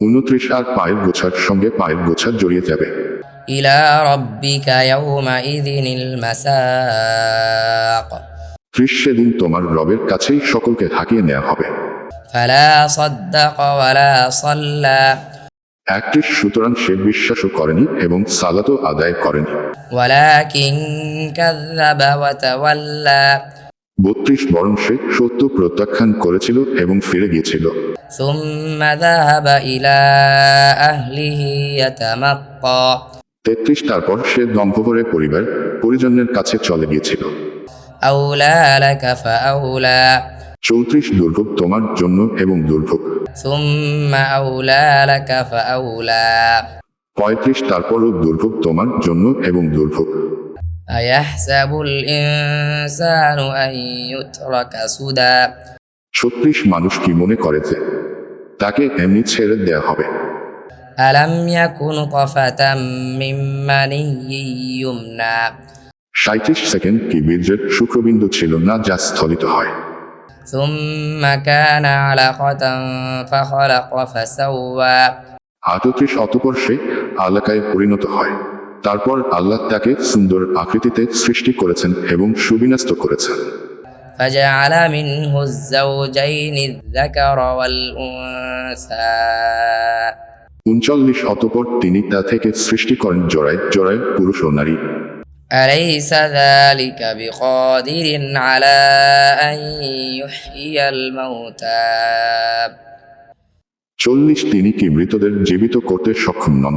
উনত্রিশ আর পায়ের গোছার সঙ্গে পায়ের গোছা জড়িয়ে যাবে। ইলা রব্বিকা ইয়াউমাইযিনিল মাসাক ত্রিশ তোমার রবের কাছেই সকলকে হাঁকিয়ে নেওয়া হবে। ফালা সাদ্দাক ওয়ালা সাল্লা। একত্রিশ সুতরাং সে বিশ্বাসও করেনি এবং সালাতও আদায় করেনি। ওয়ালাকিন কাযযাবা ওয়া তাওয়াল্লা। বত্রিশ বরং সে সত্য প্রত্যাখ্যান করেছিল এবং ফিরে গিয়েছিল। তেত্রিশ তারপর সে দম্ভভরে পরিবার পরিজনের কাছে চলে গিয়েছিল। চৌত্রিশ দুর্ভোগ তোমার জন্য এবং দুর্ভোগ। পঁয়ত্রিশ তারপরও দুর্ভোগ তোমার জন্য এবং দুর্ভোগ। أيحسب الإنسان أن يترك سدى ছত্রিশ মানুষ কি মনে করে যে তাকে এমনি ছেড়ে দেয়া হবে ألم يكن طفة من مني يمنى সাঁত্রিশ সেকেন্ড কি বীর্যের শুক্রবিন্দু ছিল না যা স্থলিত হয় ثم كان علقة فخلق فسوى আটত্রিশ অতপর সে আলাকায় পরিণত হয় তারপর আল্লাহ তাকে সুন্দর আকৃতিতে সৃষ্টি করেছেন এবং সুবিন্যস্ত করেছেন فجعل منه الزوجين الذكر والأنثى উনচল্লিশ অতপর তিনি তা থেকে সৃষ্টি করেন জোড়ায় জোড়ায় পুরুষ ও নারী أليس ذلك بقادر على أن يحيي الموتى চল্লিশ তিনি কি মৃতদের জীবিত করতে সক্ষম নন